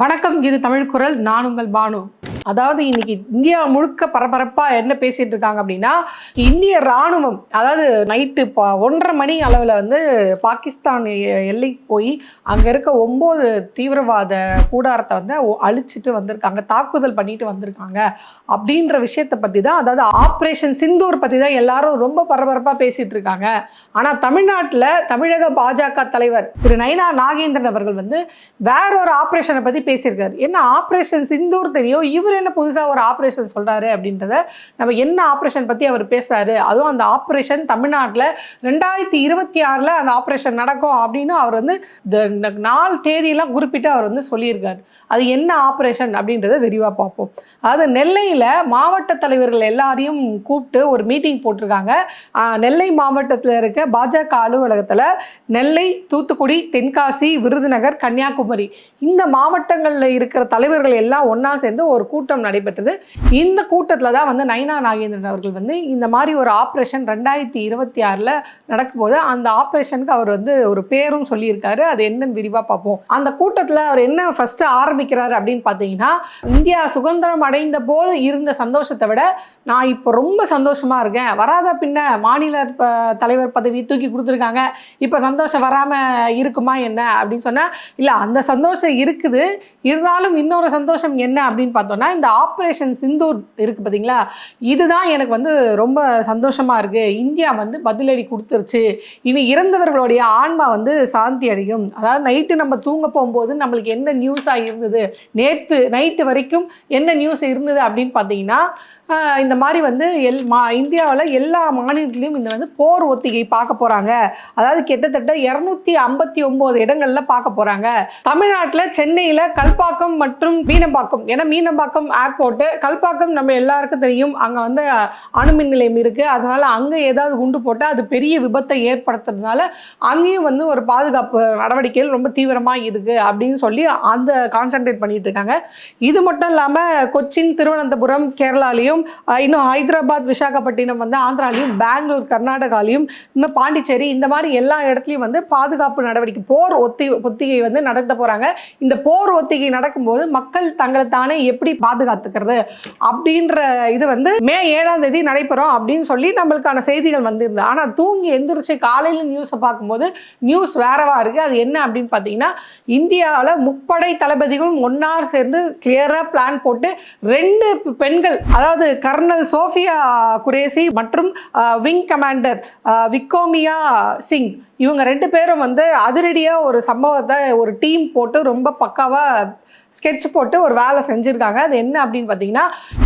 வணக்கம் இது தமிழ் குரல். நான் உங்கள் பானு. அதாவது இன்னைக்கு இந்தியா முழுக்க பரபரப்பா என்ன பேசிட்டு இருக்காங்க அப்படின்னா இந்திய ராணுவம் அதாவது நைட்டு ஒன்றரை மணி அளவில் வந்து பாகிஸ்தான் எ- எல்லைக்கு போய் அங்க இருக்க ஒன்பது தீவிரவாத கூடாரத்தை வந்து அழிச்சிட்டு வந்திருக்காங்க தாக்குதல் பண்ணிட்டு வந்திருக்காங்க அப்படின்ற விஷயத்தை பத்தி தான் அதாவது ஆப்ரேஷன் சிந்தூர் பத்தி தான் எல்லாரும் ரொம்ப பரபரப்பா பேசிட்டு இருக்காங்க. ஆனா தமிழ்நாட்டில் தமிழக பாஜக தலைவர் திரு நைனா நாகேந்திரன் அவர்கள் வந்து வேற ஒரு ஆப்ரேஷனை பத்தி பேசியிருக்காரு. என்ன ஆப்ரேஷன் சிந்தூர் தெரியும்? இவர் என்ன புதுசா ஒரு ஆப்ரேஷன் சொல்றாரு அப்படின்றத நம்ம என்ன ஆப்ரேஷன் பத்தி அவர் பேசுறாரு? அதுவும் அந்த ஆப்ரேஷன் தமிழ்நாட்டுல ரெண்டாயிரத்தி இருபத்தி ஆறுல அந்த ஆப்ரேஷன் நடக்கும் அப்படின்னு அவர் வந்து இந்த- இந்த நாள் தேதியெல்லாம் குறிப்பிட்டு அவர் வந்து சொல்லியிருக்காரு. அது என்ன ஆப்ரேஷன் அப்படின்றத விரிவாக பார்ப்போம். அது நெல்லையில் மாவட்ட தலைவர்கள் எல்லாரையும் கூப்பிட்டு ஒரு மீட்டிங் போட்டிருக்காங்க. நெல்லை மாவட்டத்தில் இருக்க பாஜக அலுவலகத்தில் நெல்லை தூத்துக்குடி தென்காசி விருதுநகர் கன்னியாகுமரி இந்த மாவட்டங்களில் இருக்கிற தலைவர்கள் எல்லாம் ஒன்றா சேர்ந்து ஒரு கூட்டம் நடைபெற்றது. இந்த கூட்டத்தில் தான் வந்து நைனா நாகேந்திரன் அவர்கள் வந்து இந்த மாதிரி ஒரு ஆப்ரேஷன் ரெண்டாயிரத்தி இருபத்தி ஆறில் நடக்கும்போது அந்த ஆப்ரேஷனுக்கு அவர் வந்து ஒரு பேரும் சொல்லியிருக்காரு. அது என்னன்னு விரிவாக பார்ப்போம். அந்த கூட்டத்தில் அவர் என்ன ஃபஸ்ட்டு ஃபர்ஸ்ட் ஆரம்பிக்கிறாரு அப்படின்னு பார்த்தீங்கன்னா இந்தியா சுதந்திரம் அடைந்த போது இருந்த சந்தோஷத்தை விட நான் இப்போ ரொம்ப சந்தோஷமா இருக்கேன். வராத பின்ன மாநில ப- தலைவர் பதவி தூக்கி கொடுத்துருக்காங்க. இப்போ சந்தோஷம் வராமல் இருக்குமா என்ன அப்படின்னு சொன்னால் இல்லை அந்த சந்தோஷம் இருக்குது. இருந்தாலும் இன்னொரு சந்தோஷம் என்ன அப்படின்னு பார்த்தோன்னா இந்த ஆப்ரேஷன் சிந்தூர் இருக்குது பார்த்தீங்களா? இதுதான் எனக்கு வந்து ரொம்ப சந்தோஷமா இருக்கு. இந்தியா வந்து பதிலடி கொடுத்துருச்சு. இனி இறந்தவர்களுடைய ஆன்மா வந்து சாந்தி அடையும். அதாவது நைட்டு நம்ம தூங்க போகும்போது நம்மளுக்கு என்ன நியூஸாக இருந்தது? நேற்று நைட்டு வரைக்கும் என்ன நியூஸ் இருந்தது அப்படின்னு பார்த்தீங்கன்னா இந்த மாதிரி வந்து எல் மா இந்தியாவில் எல்லா மாநிலத்திலையும் இந்த வந்து போர் ஒத்திகை பார்க்க போகிறாங்க அதாவது கிட்டத்தட்ட இரநூத்தி ஐம்பத்தி ஒம்பது இடங்களில் பார்க்க போகிறாங்க தமிழ்நாட்டில் சென்னையில் கல்பாக்கம் மற்றும் மீனம்பாக்கம். ஏன்னா மீனம்பாக்கம் ஏர்போர்ட்டு கல்பாக்கம் நம்ம எல்லாருக்கும் தெரியும். அங்கே வந்து அணுமின் நிலையம் இருக்குது அதனால் அங்கே ஏதாவது குண்டு போட்டால் அது பெரிய விபத்தை ஏற்படுத்துறதுனால அங்கேயும் வந்து ஒரு பாதுகாப்பு நடவடிக்கைகள் ரொம்ப தீவிரமாக இருக்குது அப்படின்னு சொல்லி அந்த கான்சென்ட்ரேட் பண்ணிட்டு இருக்காங்க. இது மட்டும் இல்லாமல் கொச்சின் திருவனந்தபுரம் கேரளாலையும் ஆந்திராலையும் இன்னும் ஹைதராபாத் விசாகப்பட்டினம் வந்து ஆந்திராலையும் பெங்களூர் கர்நாடகாலையும் இன்னும் பாண்டிச்சேரி இந்த மாதிரி எல்லா இடத்துலையும் வந்து பாதுகாப்பு நடவடிக்கை போர் ஒத்தி ஒத்திகை வந்து நடத்த போகிறாங்க இந்த போர் ஒத்திகை நடக்கும்போது மக்கள் தங்களை தானே எப்படி பாதுகாத்துக்கிறது அப்படின்ற இது வந்து மே ஏழாம் தேதி நடைபெறும் அப்படின்னு சொல்லி நம்மளுக்கான செய்திகள் வந்திருந்தது. ஆனால் தூங்கி எந்திரிச்சு காலையில் நியூஸை பார்க்கும்போது நியூஸ் வேறவா இருக்குது அது என்ன அப்படின்னு பார்த்தீங்கன்னா இந்தியாவில் முப்படை தளபதிகளும் ஒன்னார் சேர்ந்து கிளியராக பிளான் போட்டு ரெண்டு பெண்கள் அதாவது கர்னல் சோஃபியா குரேசி மற்றும் விங் கமாண்டர் விக்கோமியா சிங். இவங்க ரெண்டு பேரும் வந்து அதிரடியாக ஒரு சம்பவத்தை ஒரு டீம் போட்டு ரொம்ப பக்காவாக ஸ்கெட்ச் போட்டு ஒரு வேலை செஞ்சுருக்காங்க. அது என்ன அப்படின்னு பார்த்தீங்கன்னா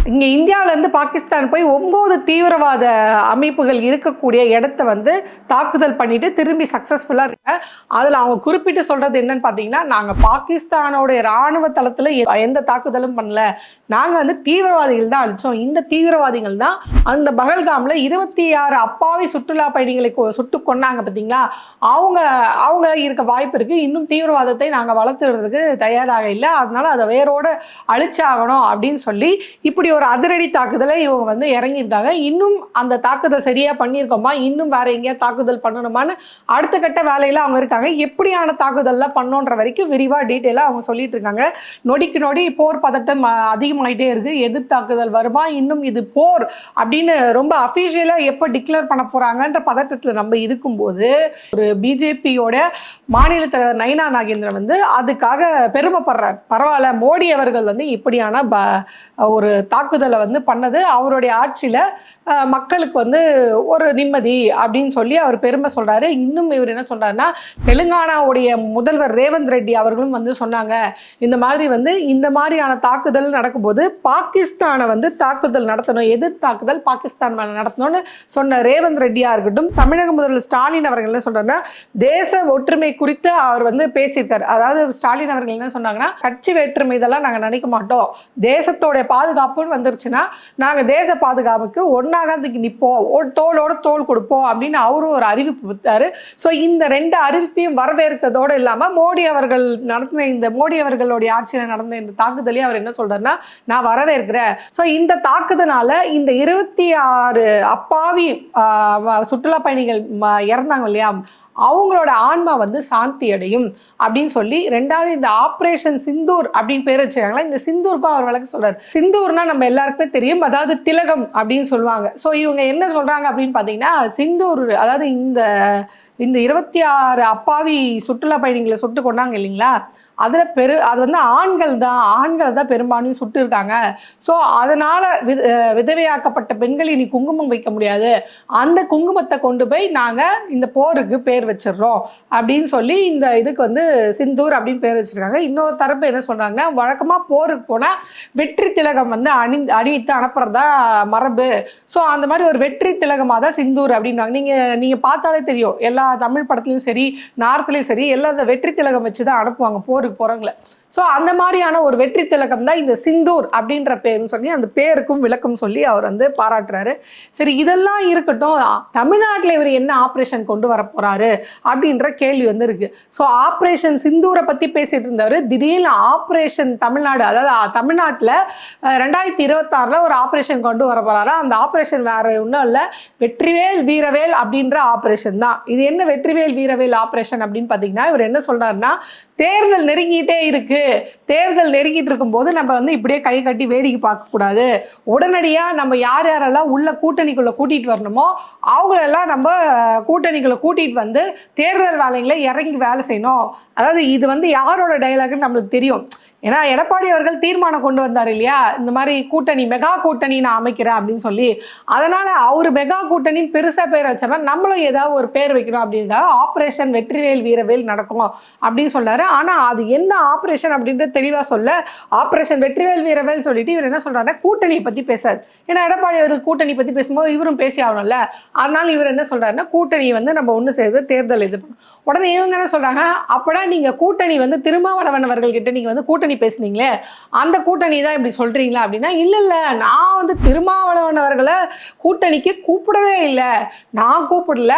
இங்கே இந்தியாவிலேருந்து பாகிஸ்தான் போய் ஒம்பது தீவிரவாத அமைப்புகள் இருக்கக்கூடிய இடத்த வந்து தாக்குதல் பண்ணிட்டு திரும்பி சக்ஸஸ்ஃபுல்லாக இருக்க அதில் அவங்க குறிப்பிட்டு சொல்கிறது என்னன்னு பார்த்தீங்கன்னா நாங்கள் பாகிஸ்தானோடைய இராணுவ தளத்தில் எந்த தாக்குதலும் பண்ணல. நாங்கள் வந்து தீவிரவாதிகள் தான் அழிச்சோம். இந்த தீவிரவாதிகள் தான் அந்த பகல்காமில் இருபத்தி ஆறு அப்பாவி சுற்றுலா பயணிகளை கொ- சுட்டு கொண்டாங்க பார்த்தீங்களா? அவங்க அவங்க இருக்க வாய்ப்பு இருக்குது இன்னும் தீவிரவாதத்தை நாங்கள் வளர்த்துறதுக்கு தயாராக இல்லை. அதனால் அதை வேரோட அழிச்சாகணும் அப்படின்னு சொல்லி இப்படி ஒரு அதிரடி தாக்குதலை இவங்க வந்து இறங்கியிருக்காங்க. இன்னும் அந்த தாக்குதல் சரியாக பண்ணியிருக்கோமா? இன்னும் வேற எங்கேயா தாக்குதல் பண்ணணுமான்னு அடுத்த கட்ட வேலையில் அவங்க இருக்காங்க. எப்படியான தாக்குதல்லாம் பண்ணோன்ற வரைக்கும் விரிவாக டீட்டெயிலாக அவங்க சொல்லிட்டு இருக்காங்க. நொடிக்கு நொடி போர் பதட்டம் அதிகமாகிட்டே அதிகமாயிட்டே எதிர் தாக்குதல் வருமா? இன்னும் இது போர் அப்படின்னு ரொம்ப அஃபிஷியலாக எப்போ டிக்ளேர் பண்ண போகிறாங்கன்ற பதட்டத்தில் நம்ம இருக்கும்போது ஒரு பிஜேபியோட மாநில தலைவர் நைனா நாகேந்திரன் வந்து அதுக்காக பெருமைப்படுறார். பரவாயில்ல மோடி அவர்கள் வந்து இப்படியான ப ஒரு தாக்குதலை வந்து பண்ணது. அவருடைய ஆட்சியில் மக்களுக்கு வந்து ஒரு நிம்மதி அப்படின்னு சொல்லி அவர் பெருமை சொல்கிறாரு இன்னும் இவர் என்ன சொல்கிறாருன்னா தெலுங்கானாவுடைய முதல்வர் ரேவந்த் ரெட்டி அவர்களும் வந்து சொன்னாங்க இந்த மாதிரி வந்து இந்த மாதிரியான தாக்குதல் நடக்கும்போது பாகிஸ்தானை வந்து தாக்குதல் நடத்தணும் எதிர் தாக்குதல் பாகிஸ்தான் மேலே நடத்தணும்னு சொன்ன ரேவந்த் ரெட்டியாக இருக்கட்டும் தமிழக முதல்வர் ஸ்டாலின் அவர்கள் என்ன சொல்கிறாருன்னா தேச ஒற்றுமை குறித்து அவர் வந்து பேசியிருக்கார். அதாவது ஸ்டாலின் அவர்கள் என்ன சொன்னாங்கன்னா கட்சி வேற்றுமை இதெல்லாம் நாங்க நினைக்க மாட்டோம். தேசத்தோட பாதுகாப்புன்னு வந்துருச்சுன்னா நாங்க தேச பாதுகாப்புக்கு ஒன்றாக அதுக்கு நிற்போம் தோளோட தோல் கொடுப்போம் அப்படின்னு அவரும் ஒரு அறிவிப்பு வித்தாரு ஸோ இந்த ரெண்டு அறிவிப்பையும் வரவேற்கிறதோடு இல்லாம மோடி அவர்கள் நடத்தின இந்த மோடி அவர்களுடைய ஆட்சியில் நடந்த இந்த தாக்குதலையும் அவர் என்ன சொல்றாருன்னா நான் வரவேற்கிறேன். ஸோ இந்த தாக்குதனால இந்த இருபத்தி ஆறு அப்பாவி ஆஹ், சுற்றுலா பயணிகள் இறந்தாங்க இல்லையா? அவங்களோட ஆன்மா வந்து சாந்தி அடையும் அப்படின்னு சொல்லி ரெண்டாவது இந்த ஆப்ரேஷன் சிந்தூர் அப்படின்னு பேர் வச்சுருக்காங்களா இந்த சிந்தூருக்கும் அவர் வழக்கு சொல்றாரு. சிந்தூர்னா நம்ம எல்லாருக்குமே தெரியும் அதாவது திலகம் அப்படின்னு சொல்லுவாங்க. ஸோ இவங்க என்ன சொல்றாங்க அப்படின்னு பார்த்தீங்கன்னா சிந்தூர் அதாவது இந்த இந்த இருபத்தி ஆறு அப்பாவி சுற்றுலா பயணிகளை சுட்டு கொண்டாங்க இல்லைங்களா? அதில் பெரு அது வந்து ஆண்கள் தான் ஆண்களை தான் பெரும்பான்மையும் சுட்டு இருக்காங்க. ஸோ அதனால் வி விதவையாக்கப்பட்ட பெண்கள் இனி குங்குமம் வைக்க முடியாது. அந்த குங்குமத்தை கொண்டு போய் நாங்கள் இந்த போருக்கு பேர் வச்சிடுறோம். அப்படின்னு சொல்லி இந்த இதுக்கு வந்து சிந்தூர் அப்படின்னு பேர் வச்சிருக்காங்க. இன்னொரு தரப்பு என்ன சொல்கிறாங்கன்னா வழக்கமாக போருக்கு போனால் வெற்றி திலகம் வந்து அணி அணிவித்து அனுப்புறதா மரபு. ஸோ அந்த மாதிரி ஒரு வெற்றி திலகமாக தான் சிந்தூர் அப்படின்வாங்க நீங்கள் நீங்கள் பார்த்தாலே தெரியும். எல்லா தமிழ் படத்துலையும் சரி நார்த்துலேயும் சரி எல்லா வெற்றி திலகம் வச்சு தான் அனுப்புவாங்க போர். போருக்கு போகிறாங்களே ஸோ அந்த மாதிரியான ஒரு வெற்றி திலகம் தான் இந்த சிந்தூர் அப்படின்ற பேருன்னு சொல்லி அந்த பேருக்கும் விளக்கம் சொல்லி அவர் வந்து பாராட்டுறாரு. சரி இதெல்லாம் இருக்கட்டும் தமிழ்நாட்டில் இவர் என்ன ஆப்ரேஷன் கொண்டு வர போகிறாரு அப்படின்ற கேள்வி வந்து இருக்கு. ஸோ ஆப்ரேஷன் சிந்தூரை பற்றி பேசிட்டு இருந்தவர் திடீர்னு ஆப்ரேஷன் தமிழ்நாடு அதாவது தமிழ்நாட்டில் ரெண்டாயிரத்தி இருபத்தாறில் ஒரு ஆப்ரேஷன் கொண்டு வர போறாரு? அந்த ஆப்ரேஷன் வேற ஒன்றும் இல்லை. வெற்றிவேல் வீரவேல் அப்படின்ற ஆப்ரேஷன் தான். இது என்ன வெற்றிவேல் வீரவேல் ஆப்ரேஷன் அப்படின்னு பார்த்தீங்கன்னா இவர் என்ன சொல்கிறாருன்னா தேர்தல் நெருங்கிட்டே இருக்கு. தேர்தல் நெருங்கிட்டு இருக்கும்போது நம்ம வந்து இப்படியே கை கட்டி வேடிக்கை பார்க்கக்கூடாது உடனடியாக நம்ம யார் யாரெல்லாம் உள்ள கூட்டணிக்குள்ளே கூட்டிகிட்டு வரணுமோ அவங்களெல்லாம் நம்ம கூட்டணிக்குள்ளே கூட்டிகிட்டு வந்து தேர்தல் வேலைகளை இறங்கி வேலை செய்யணும். அதாவது இது வந்து யாரோட டைலாக்னு நம்மளுக்கு தெரியும். ஏன்னா எடப்பாடி அவர்கள் தீர்மானம் கொண்டு வந்தார் இல்லையா? இந்த மாதிரி கூட்டணி மெகா கூட்டணி நான் அமைக்கிறேன் அப்படின்னு சொல்லி. அதனால அவர் மெகா கூட்டணின்னு பெருசாக பேர் வச்சோம்னா நம்மளும் ஏதாவது ஒரு பேர் வைக்கணும் அப்படின்னா ஆப்ரேஷன் வெற்றிவேல் வீரவேல் நடக்கும் அப்படின்னு சொன்னார். ஆனால் அது என்ன ஆப்ரேஷன் அப்படின்றது தெளிவாக சொல்ல ஆப்ரேஷன் வெற்றிவேல் வீரவேல் சொல்லிட்டு இவர் என்ன சொல்றாருன்னா கூட்டணியை பற்றி பேசார். ஏன்னா எடப்பாடி அவர்கள் கூட்டணி பற்றி பேசும்போது இவரும் பேசி ஆகணும்ல. அதனால இவர் என்ன சொல்கிறாருன்னா கூட்டணி வந்து நம்ம ஒன்று சேர்ந்து தேர்தல் இது உடனே இவங்க என்ன சொல்கிறாங்க அப்படா நீங்கள் கூட்டணி வந்து திருமாவளவன் அவர்கள்கிட்ட நீங்கள் வந்து கூட்டணி பேசுனீங்களே அந்த கூட்டணி தான் இப்படி சொல்கிறீங்களா அப்படின்னா இல்லை இல்லை நான் வந்து திருமாவளவன் அவர்களை கூட்டணிக்கு கூப்பிடவே இல்லை. நான் கூப்பிடல.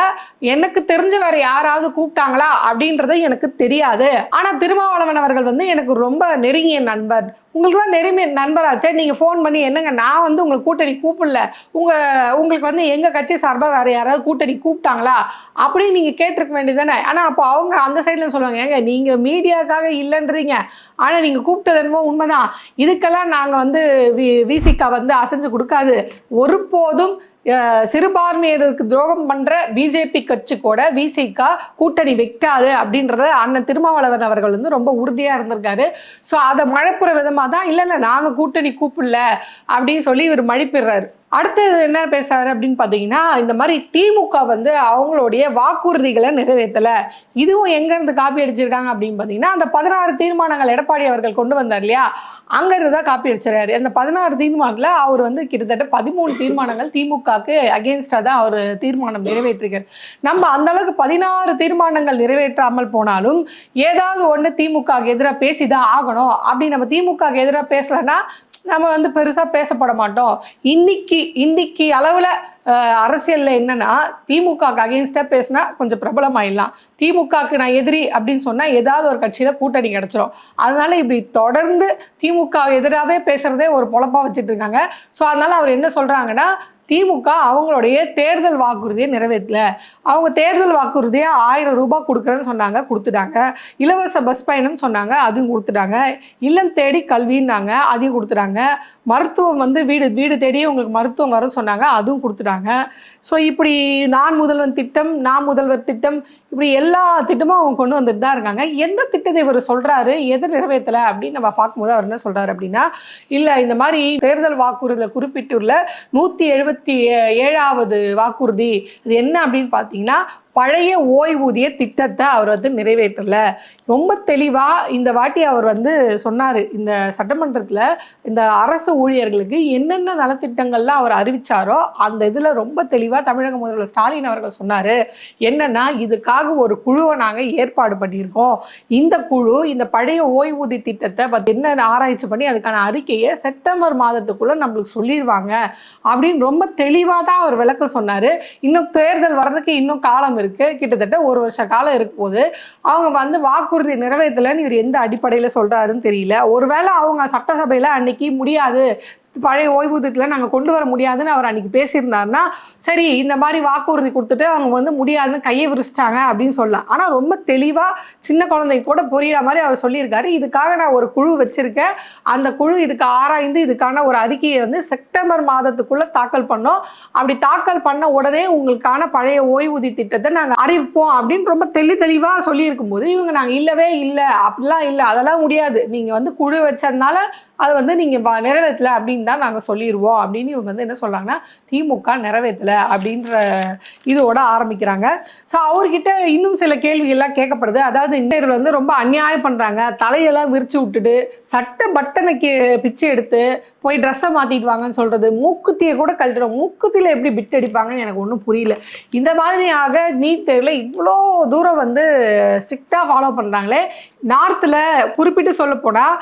எனக்கு தெரிஞ்ச வேற யாராவது கூப்பிட்டாங்களா அப்படின்றது எனக்கு தெரியாது. ஆனா திருமாவளவன் அவர்கள் வந்து எனக்கு ரொம்ப நெருங்கிய நண்பர். உங்களுக்கு தான் நெருங்கிய நண்பராச்சே. நீங்க ஃபோன் பண்ணி என்னங்க நான் வந்து உங்களை கூட்டணி கூப்பிடல. உங்க உங்களுக்கு வந்து எங்க கட்சி சார்பா வேற யாராவது கூட்டணி கூப்பிட்டாங்களா அப்படின்னு நீங்க கேட்டிருக்க வேண்டியது தானே ஆனா அப்போ அவங்க அந்த சைடில் சொல்லுவாங்க ஏங்க நீங்க மீடியாக்காக இல்லைன்றீங்க. ஆனா நீங்க கூப்பிட்டது என்னமோ உண்மைதான். இதுக்கெல்லாம் நாங்கள் வந்து வி விசிகா வந்து அசைஞ்சு கொடுக்காது. ஒருபோதும் சிறுபான்மையினருக்கு துரோகம் பண்ணுற பிஜேபி கட்சி கூட விசிகா கூட்டணி வைக்காது அப்படின்றத அண்ணன் திருமாவளவன் அவர்கள் வந்து ரொம்ப உறுதியாக இருந்திருக்காரு. ஸோ அதை மழைப்புற விதமாக தான் இல்லை இல்லை நாங்கள் கூட்டணி கூப்பிடல அப்படின்னு சொல்லி இவர் மழிப்பிடுறாரு அடுத்தது என்ன பேசுறாரு அப்படின்னு பார்த்தீங்கன்னா இந்த மாதிரி திமுக வந்து அவங்களுடைய வாக்குறுதிகளை நிறைவேற்றலை. இதுவும் எங்கேருந்து காப்பி அடிச்சிருக்காங்க அப்படின்னு பார்த்தீங்கன்னா அந்த பதினாறு தீர்மானங்கள் எடப்பாடி அவர்கள் கொண்டு வந்தார் இல்லையா? அங்கேருந்து தான் காப்பி அடிச்சிடறாரு அந்த பதினாறு தீர்மானத்தில் அவர் வந்து கிட்டத்தட்ட பதிமூணு தீர்மானங்கள் திமுகவுக்கு அகேன்ஸ்டாக தான் அவர் தீர்மானம் நிறைவேற்றிருக்கார். நம்ம அந்தளவுக்கு பதினாறு தீர்மானங்கள் நிறைவேற்றாமல் போனாலும் ஏதாவது ஒன்று திமுகக்கு எதிராக பேசி தான் ஆகணும். அப்படி நம்ம திமுகக்கு எதிராக பேசலைன்னா நம்ம வந்து பெருசாக பேசப்பட மாட்டோம். இன்னைக்கு இன்னைக்கு அளவில் அரசியலில் என்னென்னா திமுகவுக்கு அகேன்ஸ்டாக பேசினா கொஞ்சம் பிரபலமாயிடலாம். திமுகவுக்கு நான் எதிரி அப்படின்னு சொன்னால் ஏதாவது ஒரு கட்சியில் கூட்டணி கிடச்சிரும். அதனால் இப்படி தொடர்ந்து திமுக எதிராகவே பேசுகிறதே ஒரு பொழப்பா வச்சுட்டு இருக்காங்க. ஸோ அதனால் அவர் என்ன சொல்கிறாங்கன்னா திமுக அவங்களுடைய தேர்தல் வாக்குறுதியை நிறைவேற்றல. அவங்க தேர்தல் வாக்குறுதியை ஆயிரம் ரூபாய் கொடுக்குறேன்னு சொன்னாங்க கொடுத்துட்டாங்க. இலவச பஸ் பயணம் சொன்னாங்க அதுவும் கொடுத்துட்டாங்க. இல்லம் தேடி கல்வின்னாங்க அதையும் கொடுத்துட்டாங்க. மருத்துவம் வந்து வீடு வீடு தேடி உங்களுக்கு மருத்துவம் வரும் சொன்னாங்க அதுவும் கொடுத்துட்டாங்க. ஸோ இப்படி நான் முதல்வன் திட்டம் நான் முதல்வர் திட்டம் இப்படி எல்லா திட்டமும் அவங்க கொண்டு வந்துட்டு தான் இருக்காங்க. எந்த திட்டத்தை இவர் சொல்கிறாரு எதை நிறைவேற்றலை அப்படின்னு நம்ம பார்க்கும்போது அவர் என்ன சொல்கிறாரு அப்படின்னா இல்லை இந்த மாதிரி தேர்தல் வாக்குறுதியில் குறிப்பிட்டுள்ள நூற்றி எழுபத்தி ஏழாவது வாக்குறுதி இது என்ன அப்படின்னு பார்த்தீங்கன்னா பழைய ஓய்வூதிய திட்டத்தை அவர் வந்து நிறைவேற்றலை. ரொம்ப தெளிவாக இந்த வாட்டி அவர் வந்து சொன்னார் இந்த சட்டமன்றத்தில் இந்த அரசு ஊழியர்களுக்கு என்னென்ன நலத்திட்டங்கள்லாம் அவர் அறிவிச்சாரோ அந்த இதில் ரொம்ப தெளிவாக தமிழக முதல்வர் ஸ்டாலின் அவர்கள் சொன்னார். என்னென்னா இதுக்காக ஒரு குழுவை நாங்கள் ஏற்பாடு பண்ணியிருக்கோம். இந்த குழு இந்த பழைய ஓய்வூதிய திட்டத்தை பற்றி என்ன ஆராய்ச்சி பண்ணி அதுக்கான அறிக்கையை செப்டம்பர் மாதத்துக்குள்ளே நம்மளுக்கு சொல்லிடுவாங்க அப்படின்னு ரொம்ப தெளிவாக தான் அவர் விளக்கம் சொன்னார். இன்னும் தேர்தல் வர்றதுக்கு இன்னும் காலம் இருக்குது இருக்கு. கிட்டத்தட்ட ஒரு வருஷ காலம் இருக்கும் போது அவங்க வந்து வாக்குறுதி நிறைவேற்றலைன்னு இவர் எந்த அடிப்படையில் சொல்றாருன்னு தெரியல. ஒருவேளை அவங்க சட்டசபையில் அன்னைக்கு முடியாது. பழைய ஓய்வூதியத்தில் நாங்கள் கொண்டு வர முடியாதுன்னு அவர் அன்றைக்கி பேசியிருந்தாருன்னா சரி இந்த மாதிரி வாக்குறுதி கொடுத்துட்டு அவங்க வந்து முடியாதுன்னு கையை விரிச்சிட்டாங்க அப்படின்னு சொல்லலாம். ஆனால் ரொம்ப தெளிவாக சின்ன குழந்தை கூட புரியிற மாதிரி அவர் சொல்லியிருக்காரு. இதுக்காக நான் ஒரு குழு வச்சுருக்கேன். அந்த குழு இதுக்கு ஆராய்ந்து இதுக்கான ஒரு அறிக்கையை வந்து செப்டம்பர் மாதத்துக்குள்ளே தாக்கல் பண்ணோம். அப்படி தாக்கல் பண்ண உடனே உங்களுக்கான பழைய ஓய்வூதிய திட்டத்தை நாங்கள் அறிவிப்போம் அப்படின்னு ரொம்ப தெளி தெளிவாக சொல்லியிருக்கும் போது இவங்க நாங்கள் இல்லவே இல்லை அப்படிலாம் இல்லை அதெல்லாம் முடியாது. நீங்கள் வந்து குழு வச்சதுனால அது வந்து நீங்கள் நிறைவேற்றலை அப்படின்னு தான் நாங்கள் சொல்லிடுவோம் அப்படின்னு இவங்க வந்து என்ன சொல்கிறாங்கன்னா திமுக நிறைவேற்றலை அப்படின்ற இதோட ஆரம்பிக்கிறாங்க. ஸோ அவர்கிட்ட இன்னும் சில கேள்விகள்லாம் கேட்கப்படுது. அதாவது இந்தியர்கள் வந்து ரொம்ப அநியாயம் பண்ணுறாங்க தலையெல்லாம் விரிச்சு விட்டுட்டு சட்டை பட்டனை கே பிச்சை எடுத்து போய் ட்ரெஸ்ஸை மாற்றிட்டு வாங்கன்னு சொல்கிறது மூக்குத்தியை கூட கழட்டுறோம் மூக்குத்தியில் எப்படி பிட் அடிப்பாங்கன்னு எனக்கு ஒன்றும் புரியல. இந்த மாதிரியாக நீட் தேர்வில் இவ்வளோ தூரம் வந்து ஸ்ட்ரிக்டாக ஃபாலோ பண்ணுறாங்களே நார்த்தில் குறிப்பிட்டு சொல்ல போனால்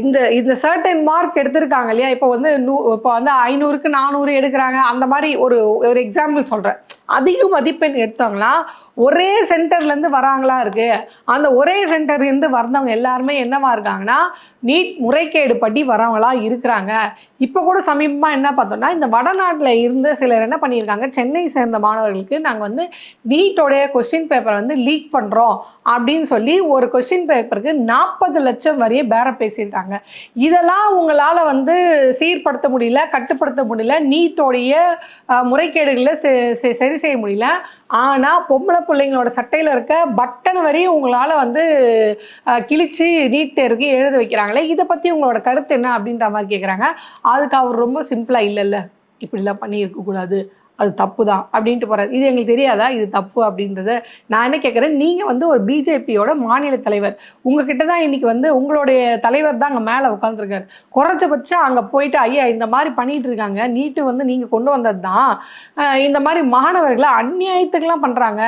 இந்த இந்த சர்டன் மார்க் எடுத்திருக்காங்க இல்லையா? இப்போ வந்து நூ இப்போ வந்து ஐநூறுக்கு நானூறு எடுக்கிறாங்க. அந்த மாதிரி ஒரு ஒரு எக்ஸாம்பிள் சொல்கிறேன் அதிக மதிப்பெண் எடுத்தவங்களாம் ஒரே சென்டர்லேருந்து வராங்களா இருக்கு? அந்த ஒரே சென்டர்லேருந்து வந்தவங்க எல்லாருமே என்னவா இருக்காங்கன்னா நீட் முறைகேடு படி வரவங்களா இருக்கிறாங்க. இப்போ கூட சமீபமாக என்ன பார்த்தோம்னா இந்த வடநாட்டில் இருந்து சிலர் என்ன பண்ணியிருக்காங்க? சென்னை சேர்ந்த மாணவர்களுக்கு நாங்கள் வந்து நீட்டோடைய கொஸ்டின் பேப்பரை வந்து லீக் பண்ணுறோம் அப்படின்னு சொல்லி ஒரு கொஸ்டின் பேப்பருக்கு நாற்பது லட்சம் வரைய பேர பேசியிருக்காங்க. இதெல்லாம் உங்களால் வந்து சீர்படுத்த முடியல கட்டுப்படுத்த முடியல நீட்டோடைய முறைகேடுகளை செ- செ- சரி செய்ய முடியல. ஆனால் பொம்பளை பிள்ளைங்களோட சட்டையில் இருக்க பட்டன் வரையும் உங்களால் வந்து கிழிச்சு நீட் தேர்வுக்கு எழுத வைக்கிறாங்களே இதை பற்றி உங்களோட கருத்து என்ன அப்படின்ற மாதிரி கேட்குறாங்க அதுக்கு அவர் ரொம்ப சிம்பிளாக இல்லைல்ல இப்படிலாம் பண்ணி இருக்கக்கூடாது அது தப்பு தான் அப்படின்ட்டு போகிறார் இது எங்களுக்கு தெரியாதா? இது தப்பு அப்படின்றது நான் என்ன கேட்குறேன் நீங்கள் வந்து ஒரு பிஜேபியோட மாநில தலைவர். உங்ககிட்ட தான் இன்றைக்கி வந்து உங்களுடைய தலைவர் தான் அங்கே மேலே உட்காந்துருக்காரு குறைஞ்சபட்சம் அங்கே போயிட்டு ஐயா இந்த மாதிரி பண்ணிகிட்டு இருக்காங்க. நீட்டு வந்து நீங்கள் கொண்டு வந்தது தான் இந்த மாதிரி மாணவர்களை அந்நியாயத்துக்கெலாம் பண்ணுறாங்க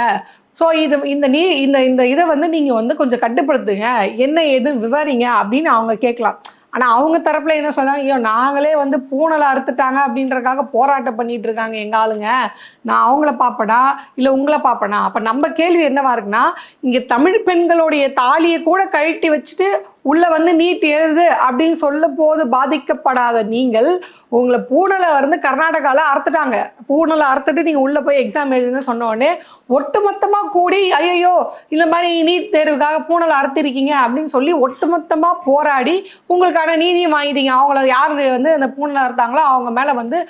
ஸோ இது இந்த நீ இந்த இந்த இதை வந்து நீங்கள் வந்து கொஞ்சம் கட்டுப்படுத்துங்க. என்ன ஏதுன்னு விவரிங்க அப்படின்னு அவங்க கேட்கலாம். ஆனால் அவங்க தரப்புல என்ன சொன்னாங்க? ஐயோ நாங்களே வந்து பூனலை அறுத்துட்டாங்க அப்படின்றதுக்காக போராட்டம் பண்ணிட்டு இருக்காங்க எங்க ஆளுங்க. நான் அவங்கள பார்ப்பேனா இல்லை உங்களை பார்ப்பேனா அப்போ நம்ம கேள்வி என்னவா இருக்குன்னா இங்கே தமிழ் பெண்களுடைய தாலியை கூட கழட்டி வச்சுட்டு உள்ள வந்து நீட் எழுது அப்படின்னு சொல்ல போது பாதிக்கப்படாத நீங்கள் உங்களை பூனலை வந்து கர்நாடகாவில் அறுத்துட்டாங்க. பூனலை அறுத்துட்டு நீங்கள் உள்ளே போய் எக்ஸாம் எழுதுன்னு சொன்னோடனே ஒட்டுமொத்தமாக கூடி ஐயோ இந்த மாதிரி நீட் தேர்வுக்காக பூனலை அறுத்திருக்கீங்க அப்படின்னு சொல்லி ஒட்டுமொத்தமாக போராடி உங்களுக்கான நீதியும் வாங்கிட்டீங்க. அவங்கள யார் வந்து அந்த பூனலை அறுத்தாங்களோ அவங்க மேலே வந்து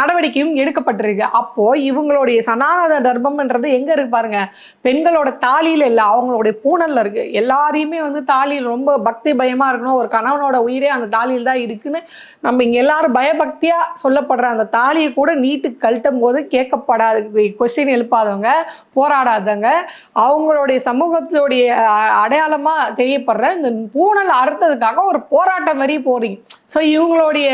நடவடிக்கையும் எடுக்கப்பட்டிருக்கு. அப்போது இவங்களுடைய சனாதன தர்மம்ன்றது எங்கே இருக்கு பாருங்க. பெண்களோட தாலியில் இல்லை அவங்களுடைய பூனலில் இருக்குது எல்லாரையுமே வந்து தாலியில் ரொம்ப பக்தி பயமா இருக்கணும். ஒரு கணவனோட உயிரே அந்த தாலியில் தான் இருக்குன்னு நம்ம இங்க எல்லாரும் பயபக்தியா சொல்லப்படுற அந்த தாலியை கூட நீட்டு கழட்டும் போது கேட்கப்படாத. கொஸ்டின் எழுப்பாதவங்க போராடாதவங்க. அவங்களுடைய சமூகத்துடைய அடையாளமாக அடையாளமா தெரியப்படுற இந்த பூனல் அறுத்ததுக்காக ஒரு போராட்டம் மாதிரி போறீங்க. ஸோ இவங்களுடைய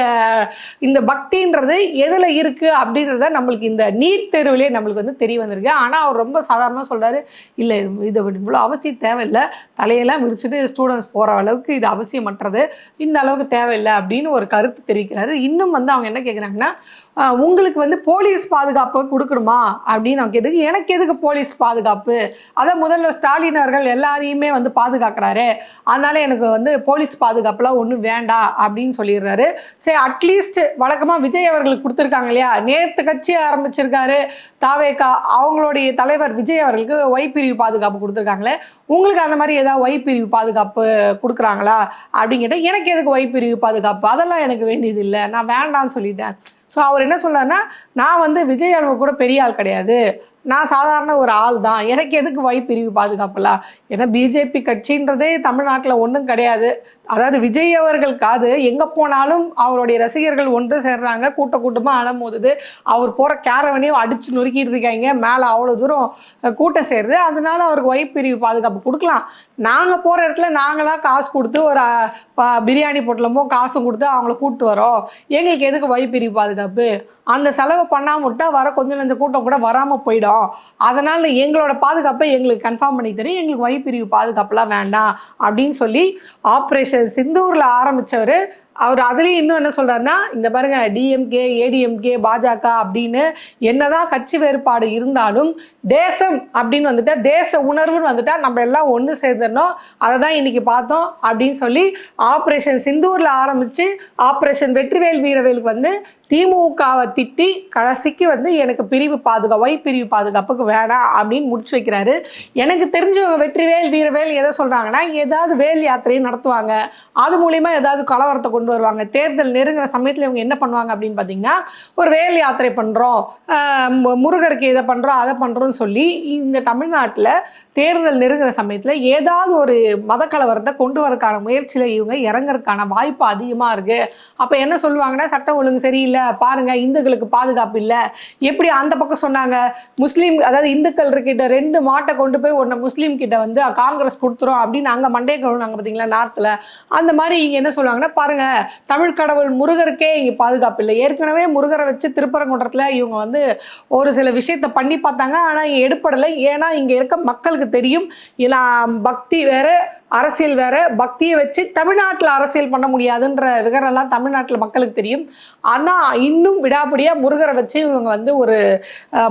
இந்த பக்தின்றது எதில் இருக்குது அப்படின்றத நம்மளுக்கு இந்த நீட் தேர்வுலேயே நம்மளுக்கு வந்து தெரிய வந்திருக்கு. ஆனால் அவர் ரொம்ப சாதாரணமாக சொல்கிறாரு இல்லை இது இவ்வளோ அவசியம் தேவையில்லை. தலையெல்லாம் விரிச்சுட்டு ஸ்டூடெண்ட்ஸ் போகிற அளவுக்கு இது அவசியமற்றது. இந்த அளவுக்கு தேவையில்லை. அப்படின்னு ஒரு கருத்து தெரிவிக்கிறாரு. இன்னும் வந்து அவங்க என்ன கேட்குறாங்கன்னா உங்களுக்கு வந்து போலீஸ் பாதுகாப்பு கொடுக்கணுமா? அப்படின்னு நான் கேட்டு எனக்கு எதுக்கு போலீஸ் பாதுகாப்பு? அதை முதல்ல ஸ்டாலின் அவர்கள் எல்லாரையுமே வந்து பாதுகாக்கிறாரு. அதனால எனக்கு வந்து போலீஸ் பாதுகாப்புலாம் ஒன்றும் வேண்டாம் அப்படின்னு சொல்லிடுறாரு. சரி அட்லீஸ்ட் வழக்கமாக விஜய் அவர்களுக்கு கொடுத்துருக்காங்க இல்லையா? நேற்று கட்சி ஆரம்பிச்சிருக்காரு. தாவேகா அவங்களுடைய தலைவர் விஜய் அவர்களுக்கு ஒய் பிரிவு பாதுகாப்பு கொடுத்துருக்காங்களே உங்களுக்கு அந்த மாதிரி ஏதாவது ஒய் பிரிவு பாதுகாப்பு கொடுக்குறாங்களா? அப்படின்னு கேட்டால் எனக்கு எதுக்கு ஒய் பிரிவு பாதுகாப்பு? அதெல்லாம் எனக்கு வேண்டியது இல்லை நான் வேண்டாம்னு சொல்லிட்டேன். ஸோ அவர் என்ன சொன்னார்னா நான் வந்து விஜய் அளவு கூட பெரிய ஆள் கிடையாது. நான் சாதாரண ஒரு ஆள் தான் எனக்கு எதுக்கு வை பிரிவு பாதுகாப்புலாம் ஏன்னா பிஜேபி கட்சின்றதே தமிழ்நாட்டில் ஒன்றும் கிடையாது. அதாவது விஜய் அவர்கள் காது எங்கே போனாலும் அவருடைய ரசிகர்கள் ஒன்று சேர்றாங்க. கூட்ட கூட்டமாக அலமோதுது அவர் போகிற கேரவனையும் அடித்து நொறுக்கிட்டு இருக்காங்க. மேலே அவ்வளோ தூரம் கூட்டம் சேருது. அதனால அவருக்கு ஒய் பிரிவு பாதுகாப்பு கொடுக்கலாம். நாங்கள் போகிற இடத்துல நாங்களாம் காசு கொடுத்து ஒரு பிரியாணி பொட்டலமோ காசும் கொடுத்து அவங்கள கூப்பிட்டு வரோம். எங்களுக்கு எதுக்கு ஒய் பிரிவு பாதுகாப்பு? அந்த செலவை பண்ணாமல் விட்டா வர கொஞ்சம் நஞ்ச கூட்டம் கூட வராமல் போயிடும். அதனால் எங்களோட பாதுகாப்பை எங்களுக்கு கன்ஃபார்ம் பண்ணி தரேன் எங்களுக்கு ஒய் பிரிவு பாதுகாப்புலாம் வேண்டாம் அப்படின்னு சொல்லி ஆப்ரேஷன் சிந்தூரில் ஆரம்பித்தவர் அவர் அதுலேயும் இன்னும் என்ன சொல்கிறாருன்னா இந்த பாருங்க டிஎம்கே ஏடிஎம்கே பாஜக அப்படின்னு என்னதான் கட்சி வேறுபாடு இருந்தாலும் தேசம் அப்படின்னு வந்துட்டா தேச உணர்வுன்னு வந்துட்டா நம்ம எல்லாம் ஒன்று சேர்ந்துடணும். அதை தான் இன்னைக்கு பார்த்தோம் அப்படின்னு சொல்லி ஆப்ரேஷன் சிந்தூரில் ஆரம்பித்து ஆப்ரேஷன் வெற்றிவேல் வீரவேலுக்கு வந்து திமுகவை திட்டி கடைசிக்கு வந்து எனக்கு பிரிவு பாதுகாப்பு ஒய் பிரிவு பாதுகாப்புக்கு வேணாம் அப்படின்னு முடிச்சு வைக்கிறாரு. எனக்கு தெரிஞ்சவங்க வெற்றிவேல் வீரவேல் எதை சொல்கிறாங்கன்னா ஏதாவது வேல் யாத்திரையும் நடத்துவாங்க. அது மூலிமா ஏதாவது கலவரத்தை கொண்டு வருவாங்க. தேர்தல் நெருங்குற சமயத்தில் இவங்க என்ன பண்ணுவாங்க அப்படின்னு பார்த்தீங்கன்னா ஒரு வேல் யாத்திரை பண்ணுறோம் முருகருக்கு இதை பண்ணுறோம் அதை பண்ணுறோம்னு சொல்லி இந்த தமிழ்நாட்டில் தேர்தல் நெருங்குற சமயத்தில் ஏதாவது ஒரு மத கலவரத்தை கொண்டு வரக்கான முயற்சியில் இவங்க இறங்குறதுக்கான வாய்ப்பு அதிகமாக இருக்குது அப்போ என்ன சொல்லுவாங்கன்னா சட்டம் ஒழுங்கு சரியில்லை பாருங்க இந்துக்களுக்கு பாதுகாப்பு இல்லை. எப்படி அந்த பக்கம் சொன்னாங்க? முஸ்லீம் அதாவது இந்துக்கள் இருக்கிட்ட ரெண்டு மாட்டை கொண்டு போய் ஒன்றை முஸ்லீம் கிட்ட வந்து காங்கிரஸ் கொடுத்துரும் அப்படின்னு அங்கே மண்டே கழுவுனாங்க பார்த்தீங்களா நார்த்தில் அந்த மாதிரி இங்கே என்ன சொல்லுவாங்கன்னா பாருங்க தமிழ் கடவுள் முருகருக்கே இங்கே பாதுகாப்பு இல்லை. ஏற்கனவே முருகரை வச்சு திருப்பரங்குன்றத்தில் இவங்க வந்து ஒரு சில விஷயத்தை பண்ணி பார்த்தாங்க. ஆனால் இங்கே எடுப்படலை. ஏன்னா இங்கே இருக்க மக்களுக்கு தெரியும் எல்லாம் பக்தி வேறு அரசியல் வேற பக்தியை வச்சு தமிழ்நாட்டில் அரசியல் பண்ண முடியாதுன்ற விவரம்லாம் தமிழ்நாட்டில் மக்களுக்கு தெரியும். ஆனால் இன்னும் விடாப்படியாக முருகரை வச்சு இவங்க வந்து ஒரு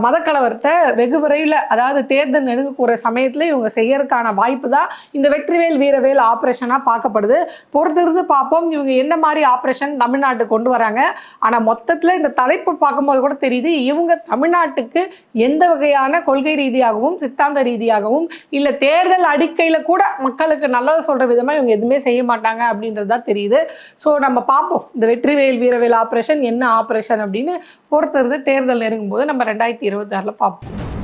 மதக்கலவரத்தை வெகு விரைவில் அதாவது தேர்தல் நெருங்கக்கூடிய சமயத்தில் இவங்க செய்யறதுக்கான வாய்ப்பு தான் இந்த வெற்றிவேல் வீரவேல் ஆப்ரேஷனாக பார்க்கப்படுது. பொறுத்திருந்து பார்ப்போம் இவங்க என்ன மாதிரி ஆப்ரேஷன் தமிழ்நாட்டுக்கு கொண்டு வராங்க. ஆனால் மொத்தத்தில் இந்த தலைப்பு பார்க்கும்போது கூட தெரியுது இவங்க தமிழ்நாட்டுக்கு எந்த வகையான கொள்கை ரீதியாகவும் சித்தாந்த ரீதியாகவும் இல்லை தேர்தல் அடிக்கையில் கூட மக்களுக்கு நல்லது சொல்கிற விதமாக இவங்க எதுவுமே செய்ய மாட்டாங்க அப்படின்றது தான் தெரியுது. ஸோ நம்ம பார்ப்போம். இந்த வெற்றிவேல் வீரவேல் ஆப்ரேஷன் என்ன ஆப்ரேஷன் அப்படின்னு பொறுத்திருந்து தேர்தல் நெருங்கும் போது நம்ம ரெண்டாயிரத்தி இருபத்தாறில் பார்ப்போம்.